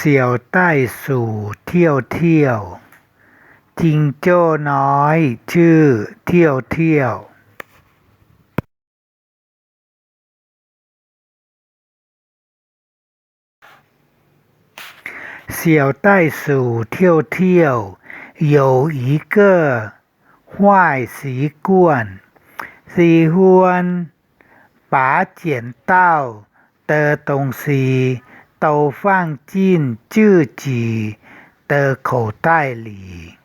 เสี่ยวใต้สู่เที่ยวเที่ยว จิงโจ้น้อย ชื่อเที่ยวเที่ยว 小袋鼠跳跳有一个坏习惯，喜欢把捡到的东西 都放进自己的口袋里。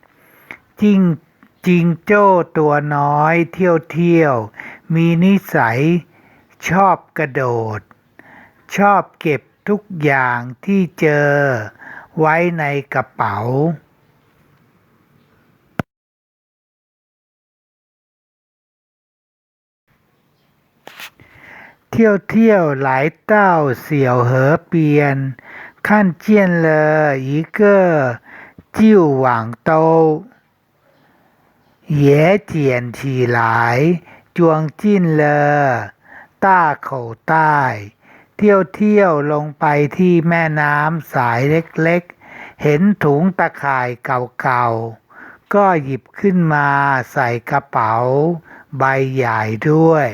จิงจิงโจ้ตัวน้อยเที่ยวเที่ยวมีนิสัยชอบกระโดด ชอบเก็บทุกอย่างที่เจอไว้ในกระเป๋า เที่ยวเที่ยว来到小河边，看见了一个旧网兜，也捡起来装进了大口袋เที่ยวเที่ยวลงไปที่แม่น้ำสายเล็กๆ เห็นถุงตะข่ายเก่าๆ ก็หยิบขึ้นมาใส่กระเป๋า ใบใหญ่ด้วย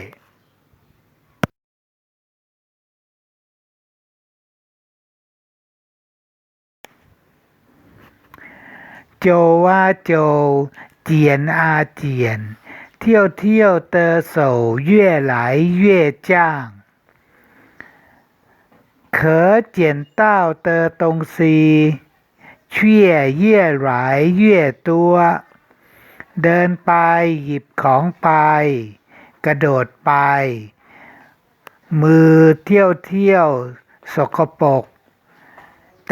โจว่าโจเจียนอาเจียน เที่ยวเที่ยวเตอโส越来越胀可捡到的东西却越来越多 เดินไปหยิบของไป กระโดดไป มือเที่ยวเที่ยวสกปรก แ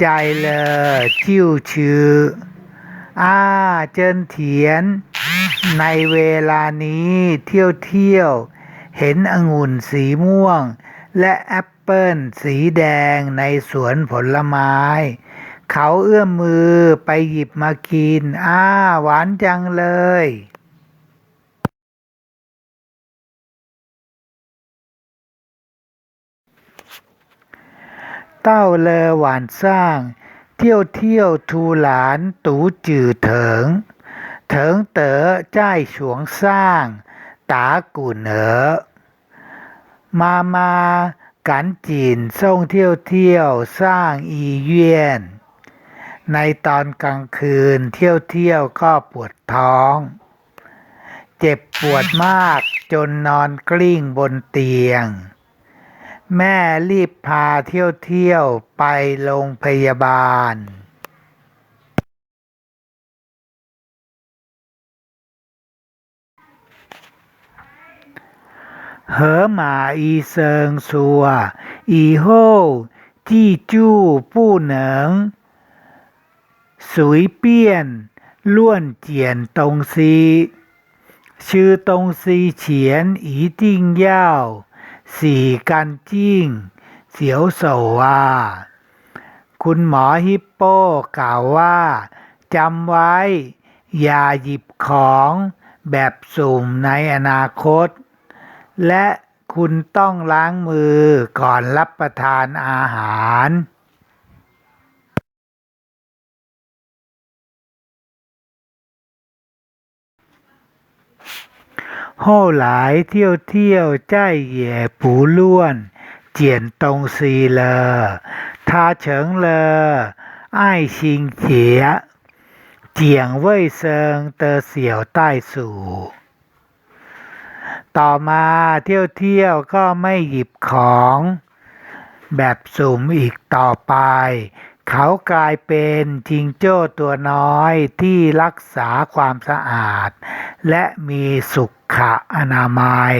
ใจเลอจิ้วชื่ออาเจินเถียน ในเวลานี้เที่ยวเที่ยว เห็นองุ่นสีม่วง และแอปเปิ้ลสีแดงในสวนผลไม้ เขาเอื้อมมือไปหยิบมากิน อ้าหวานจังเลย ต้าเลอหวานสร้าง เที่ยวเที่ยวทูหลานตูจื่อเถิง เถิงเต๋อจ้ายฉวงสร้าง ตากุ่นเหอมามากันจีนส่งเที่ยวเที่ยวสร้างอีเยียน ในตอนกลางคืนเที่ยวเที่ยวก็ปวดท้อง เจ็บปวดมากจนนอนกลิ้งบนเตียง แม่รีบพาเที่ยวเที่ยวไปโรงพยาบาลเหอหมาอีเซิงซัว อีโฮจีจู้ปู้เหนิง สวยเปี้ยน ล้วนเจียนตรงซี ชื่อตรงซีเฉียน อีจิ้งเย่า สี่การจิ้ง เสียวโสว่าคุณหมอฮิปโปกล่าวว่าจำไว้ อย่าหยิบของแบบสุ่มในอนาคต และคุณต้องล้างมือก่อนรับประทานอาหาร โห่หลายเที่ยวเที่ยวใจแย่ปูล้วน เจียนตรงซีเลอทาเฉิงเลอไอ้ชิงเจียเจียงเว่ยเซิงเตอเสี่ยวใต้สู่ต่อมาเที่ยวเที่ยวก็ไม่หยิบของ แบบสุ่มอีกต่อไป เขากลายเป็นจิงโจ้ตัวน้อยที่รักษาความสะอาด และมีสุขอนามัย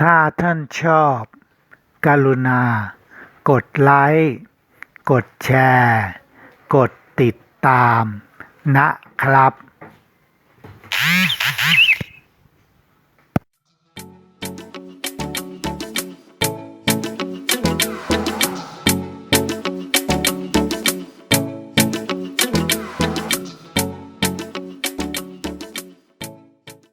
ถ้าท่านชอบ กรุณา กดไลค์ กดแชร์ กดติดตาม นะครับ